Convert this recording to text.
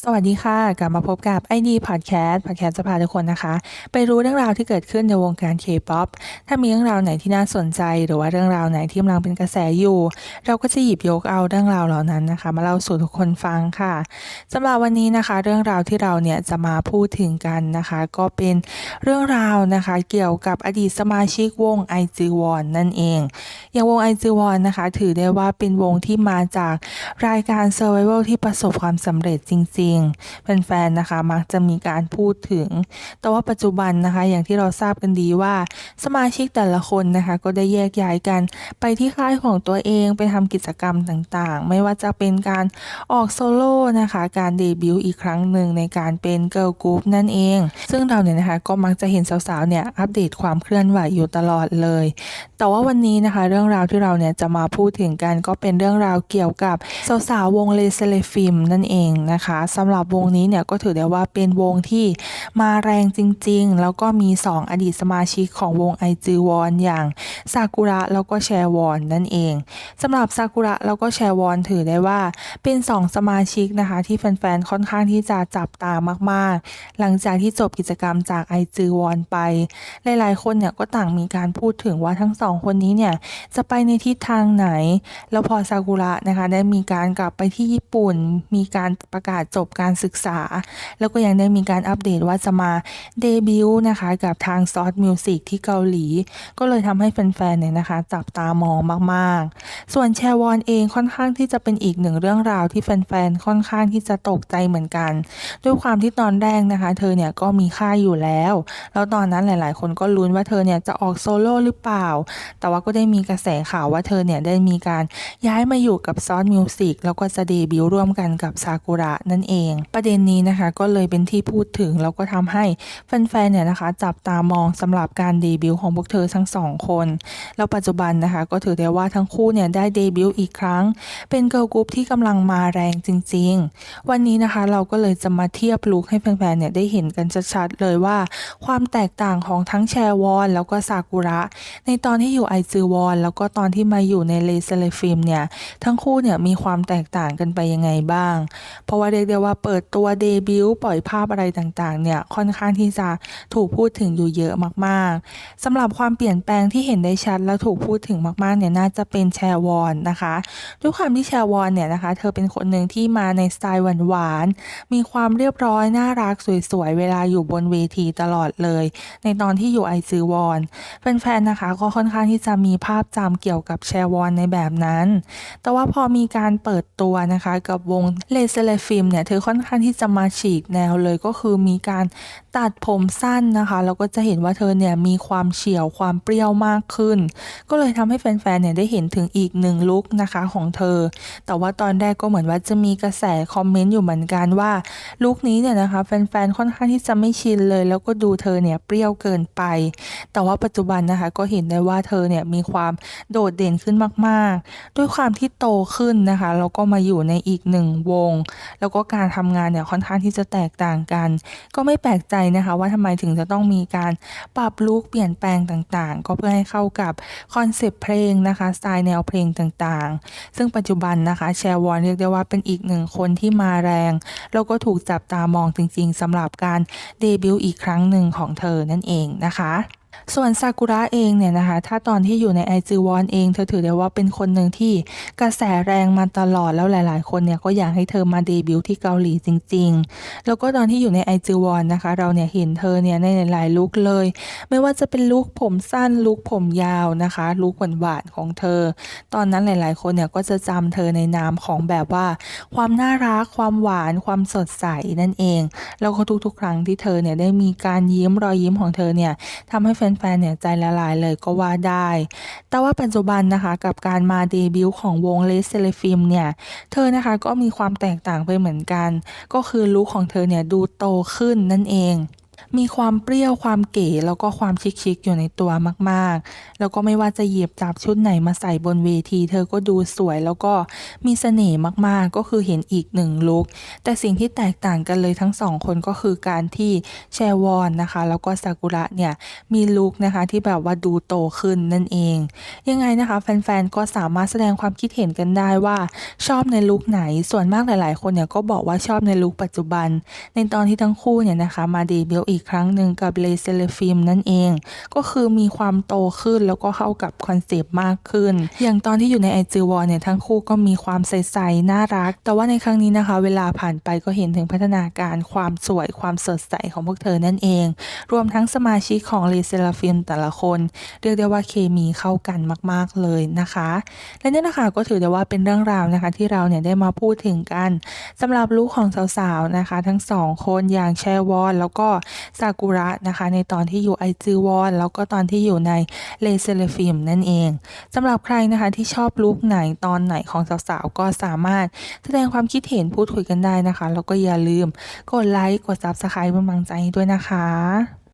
สวัสดีค่ะ กลับมาพบกับ ID Podcast Podcast จะพาทุกคนนะคะ ไปรู้เรื่องราวที่เกิดขึ้นในวงการ K-POP ถ้ามีเรื่องราวไหนที่น่าสนใจ หรือว่าเรื่องราวไหนที่กำลังเป็นกระแสอยู่ เราก็จะหยิบยกเอาเรื่องราวเหล่านั้นนะคะ มาเล่าสู่ทุกคนฟังค่ะสำหรับวันนี้นะคะ เรื่องราวที่เราเนี่ยจะมาพูดถึงกันนะคะ ก็เป็นเรื่องราวนะคะเกี่ยวกับอดีตสมาชิกวง i g w o n นั่นเอง อย่างวง i g w o n นนะคะ ถือได้ว่าเป็นวงที่มาจากรายการ Survival ที่ประสบความสำเร็จจริงๆแฟนๆนะคะมักจะมีการพูดถึง แต่ว่าปัจจุบันนะคะ อย่างที่เราทราบกันดีว่าสมาชิกแต่ละคนนะคะ ก็ได้แยกย้ายกัน ไปที่ค่ายของตัวเองไปทำกิจกรรมต่างๆ ไม่ว่าจะเป็นการออกโซโล่นะคะการเดบิวต์อีกครั้งหนึ่งในการเป็นเกิร์ลกรุ๊ปนั่นเอง ซึ่งเราเนี่ยนะคะก็มักจะเห็นสาวๆเนี่ยอัปเดตความเคลื่อนไหวอยู่ตลอดเลย แต่ว่าวันนี้นะคะ เรื่องราวที่เราเนี่ยจะมาพูดถึงกันก็เป็นเรื่องราวเกี่ยวกับสาวๆวงเลเซเลฟิมนั่นเองนะคะสำหรับวงนี้เนี่ยก็ถือได้ว่าเป็นวงที่มาแรงจริง ๆ แล้วก็มี 2 อดีตสมาชิกของวงไอจีวอนอย่างซากุระแล้วก็แชวอนนั่นเองสำหรับซากุระแล้วก็แชวอนถือได้ว่าเป็น 2 สมาชิกนะคะที่แฟนๆค่อนข้างที่จะจับตามากๆ หลังจากที่จบกิจกรรมจากไอจีวอนไป หลายๆ คนเนี่ยก็ต่างมีการพูดถึงว่าทั้งสองคนนี้เนี่ยจะไปในทิศทางไหน แล้วพอซากุระนะคะได้มีการกลับไปที่ญี่ปุ่น มีการประกาศจบการศึกษา แล้วก็ยังได้มีการอัปเดตว่าจะมาเดบิวต์นะคะ กับทางซอสมิวสิกที่เกาหลี ก็เลยทำให้แฟนๆเนี่ยนะคะ จับตามองมากๆ ส่วนแชวอนเองค่อนข้างที่จะเป็นอีกหนึ่งเรื่องราวที่แฟนๆค่อนข้างที่จะตกใจเหมือนกัน ด้วยความที่ตอนแรกนะคะ เธอเนี่ยก็มีค่ายอยู่แล้ว แล้วตอนนั้นหลายๆ คนก็ลุ้นว่าเธอเนี่ยจะออกโซโล่หรือเปล่า แต่ว่าก็ได้มีกระแสข่าวว่าเธอเนี่ยได้มีการย้ายมาอยู่กับซอสมิวสิกแล้วก็จะเดบิวต์ร่วมกันกับซากุระนั่นเองประเด็นนี้นะคะก็เลยเป็นที่พูดถึงแล้วก็ทำให้แฟนๆเนี่ยนะคะ จับตามองสำหรับการเดบิวต์ของพวกเธอทั้งสองคน แล้วปัจจุบันนะคะก็ถือได้ว่าทั้งคู่เนี่ยได้เดบิวต์อีกครั้ง เป็นเกิร์ลกรุ๊ปที่กำลังมาแรงจริง ๆ วันนี้นะคะเราก็เลยจะมาเทียบลุคให้แฟนๆเนี่ยได้เห็นกันชัดๆเลยว่า ความแตกต่างของทั้งแชวอน แล้วก็ซากุระ ในตอนที่อยู่ไอจือวอน แล้วก็ตอนที่มาอยู่ในเลเซเลฟิมเนี่ยทั้งคู่เนี่ยมีความแตกต่างกันไปยังไงบ้าง เพราะว่าเรียกได้ว่าเปิดตัวเดบิวต์ปล่อยภาพอะไรต่างๆ เนี่ยค่อนข้างที่จะถูกพูดถึงอยู่เยอะมากๆสำหรับความเปลี่ยนแปลงที่เห็นได้ชัดและถูกพูดถึงมากๆ เนี่ยน่าจะเป็นแชวอนนะคะด้วยความที่แชวอนเนี่ยนะคะ เธอเป็นคนหนึ่งที่มาในสไตล์หวานๆมีความเรียบร้อยน่ารักสวยๆ เวลาอยู่บนเวทีตลอดเลย ในตอนที่อยู่ไอซือวอนแฟนๆนะคะ ก็ค่อนข้างที่จะมีภาพจำเกี่ยวกับแชวอนในแบบนั้น แต่ว่าพอมีการเปิดตัวนะคะ กับวงเลเซเลฟิมเนี่ยเธอค่อนข้างที่จะมาฉีกแนวเลยก็คือมีการตัดผมสั้นนะคะแล้วก็จะเห็นว่าเธอเนี่ยมีความเฉียวความเปรี้ยวมากขึ้น ก็เลยทำให้แฟนๆเนี่ยได้เห็นถึงอีกหนึ่งลุคนะคะของเธอ แต่ว่าตอนแรกก็เหมือนว่าจะมีกระแสคอมเมนต์อยู่เหมือนกันว่าลุคนี้เนี่ยนะคะแฟนๆค่อนข้างที่จะไม่ชินเลย แล้วก็ดูเธอเนี่ยเปรี้ยวเกินไป แต่ว่าปัจจุบันนะคะก็เห็นได้ว่าเธอเนี่ยมีความโดดเด่นขึ้นมาก ๆ ด้วยความที่โตขึ้นนะคะแล้วก็มาอยู่ในอีกหนึ่งวง แล้วก็การทำงานเนี่ยค่อนข้างที่จะแตกต่างกัน ก็ไม่แปลกใจนะคะว่าทำไมถึงจะต้องมีการปรับลุคเปลี่ยนแปลงต่างๆ ก็เพื่อให้เข้ากับคอนเซปต์เพลงนะคะสไตล์แนวเพลงต่างๆ ซึ่งปัจจุบันนะคะแชร์วอนเรียกได้ว่าเป็นอีกหนึ่งคนที่มาแรง แล้วก็ถูกจับตามองจริงๆสำหรับการเดบิวต์อีกครั้งหนึ่งของเธอนั่นเองนะคะ ส่วนซากุระเองเนี่ยนะคะ ถ้าตอนที่อยู่ในไอจีวอนเองเธอถือได้ว่าเป็นคนหนึ่งที่กระแสแรงมาตลอดแล้วหลาย ๆ คนเนี่ยก็อยากให้เธอมาเดบิวต์ที่เกาหลีจริง ๆ แล้วก็ตอนที่อยู่ในไอจีวอนนะคะ เราเนี่ยเห็นเธอเนี่ยในหลายๆลุคเลย ไม่ว่าจะเป็นลุคผมสั้นลุคผมยาวนะคะลุคหวานๆของเธอ ตอนนั้นหลาย ๆ คนเนี่ยก็จะจำเธอในนามของแบบว่า ความน่ารักความหวานความสดใสนั่นเอง แล้วก็ทุก ๆ ครั้งที่เธอเนี่ยได้มีการยิ้มรอยยิ้มของเธอเนี่ยทำให้แฟนๆเนี่ยใจละลายเลยก็ว่าได้ แต่ว่าปัจจุบันนะคะกับการมาเดบิวต์ของวงเลสเซเลฟิมเนี่ย เธอนะคะก็มีความแตกต่างไปเหมือนกัน ก็คือลุคของเธอเนี่ยดูโตขึ้นนั่นเอง มีความเปรี้ยวความเก๋แล้วก็ความชิคๆอยู่ในตัวมากๆ แล้วก็ไม่ว่าจะหยิบจับชุดไหนมาใส่บนเวที เธอก็ดูสวยแล้วก็มีเสน่ห์มากๆ ก็คือเห็นอีกหนึ่งลุคแต่สิ่งที่แตกต่างกันเลยทั้งสองคนก็คือการที่แชวอนนะคะ แล้วก็ซากุระเนี่ยมีลุคนะคะที่แบบว่าดูโตขึ้นนั่นเอง ยังไงนะคะ แฟนๆ ก็สามารถแสดงความคิดเห็นกันได้ว่าชอบในลุคไหนส่วนมากหลาย ๆ คนเนี่ยก็บอกว่าชอบในลุคปัจจุบัน ในตอนที่ทั้งคู่เนี่ยนะคะมาเดบิวต์อีกครั้งหนึ่งกับเลเซเลฟิมนั่นเอง ก็คือมีความโตขึ้นแล้วก็เข้ากับคอนเซปต์มากขึ้น อย่างตอนที่อยู่ในไอจีวอลเนี่ยทั้งคู่ก็มีความใสๆน่ารัก แต่ว่าในครั้งนี้นะคะ เวลาผ่านไปก็เห็นถึงพัฒนาการความสวยความสดใสของพวกเธอนั่นเอง รวมทั้งสมาชิกของเลเซเลฟิมแต่ละคน เรียกได้ว่าเคมีเข้ากันมาก ๆเลยนะคะ และนี่นะคะก็ถือได้ว่าเป็นเรื่องราวนะคะ ที่เราเนี่ยได้มาพูดถึงกันสำหรับลูกของสาวๆนะคะ ทั้งสองคนอย่างแชวอนแล้วก็ซากุระนะคะ ในตอนที่อยู่ไอจอวอนแล้วก็ตอนที่อยู่ในเลเซเลฟิมนั่นเองสำหรับใครนะคะที่ชอบลุคไหนตอนไหนของสาวๆ ก็สามารถแสดงความคิดเห็นพูดคุยกันได้นะคะ แล้วก็อย่าลืมกดไลค์กด Subscribe เป็นกำลังใจด้วยนะคะ